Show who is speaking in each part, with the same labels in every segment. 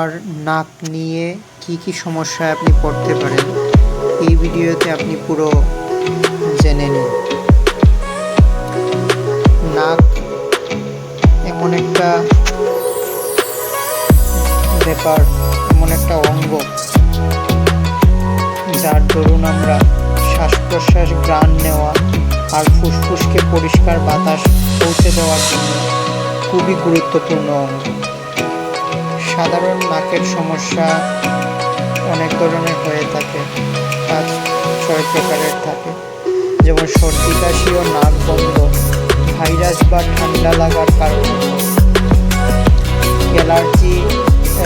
Speaker 1: আর নাক নিয়ে কি কি সমস্যায় আপনি পড়তে পারেন, এই ভিডিওতে আপনি পুরো জেনে নিন। নাক এমন একটা ব্যাপার, এমন একটা অঙ্গ, যার দরুন আমরা শ্বাস প্রশ্বাস গ্রাণ নেওয়া আর ফুসফুসকে পরিষ্কার বাতাস পৌঁছে দেওয়ার জন্য খুবই গুরুত্বপূর্ণ অঙ্গ। সাধারণ নাকের সমস্যা অনেক ধরনের হয়ে থাকে পাঁচ ছয় প্রকারের থাকে। যেমন সর্দি, কাশি ও নাক বন্ধ, ভাইরাস বা ঠান্ডা লাগার কারণে। অ্যালার্জি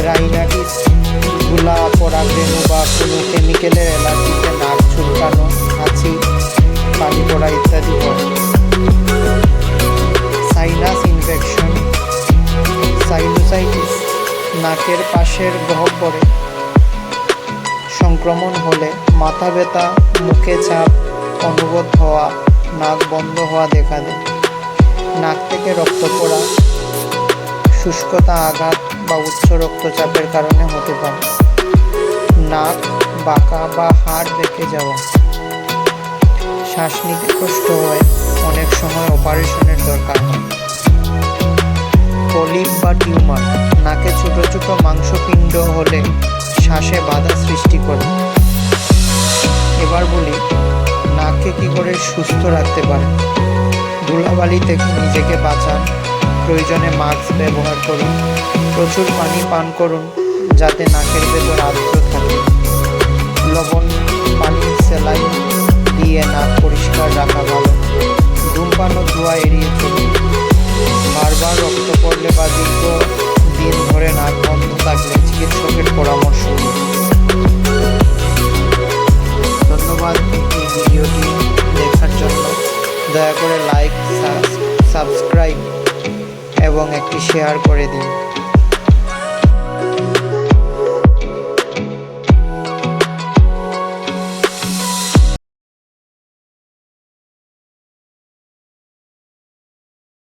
Speaker 1: রাইনাটিসগুলা পরাগরেণু বা কোনো কেমিক্যালের অ্যালার্জিতে নাকের পাশের গহ্বরে। সংক্রমণ হলে মাথা ব্যথা, মুখে চাপ অনুবোধ হওয়া, নাক বন্ধ হওয়া দেখা দেয়। নাক থেকে রক্ত পড়া, শুষ্কতা আঘাত বা উচ্চ রক্তচাপের কারণে হতে পারে। নাক, বাঁকা বা হাড় বেঁকে যাওয়া। শ্বাস নিতে কষ্ট হয়, অনেক সময় অপারেশনের দরকার হয়। পলিপ বা টিউমার। ছোট মাংসপিণ্ড হলে শ্বাসে বাধা সৃষ্টি করে। এবার বলি, নাককে কি করে সুস্থ রাখতে পারে? ধুলাবালি থেকে নিজেকে বাঁচান, প্রয়োজনে মাস্ক ব্যবহার করুন, প্রচুর পানি পান করুন, যাতে নাকের ভেতর আর্দ্র থাকে। লবণ পানির স্যালাইন দিয়ে নাক পরিষ্কার রাখা ভালো। ধূমপান ও ধোঁয়া এড়িয়ে দয়া করে লাইক সাবস্ক্রাইব এবং একটি শেয়ার করে দিন।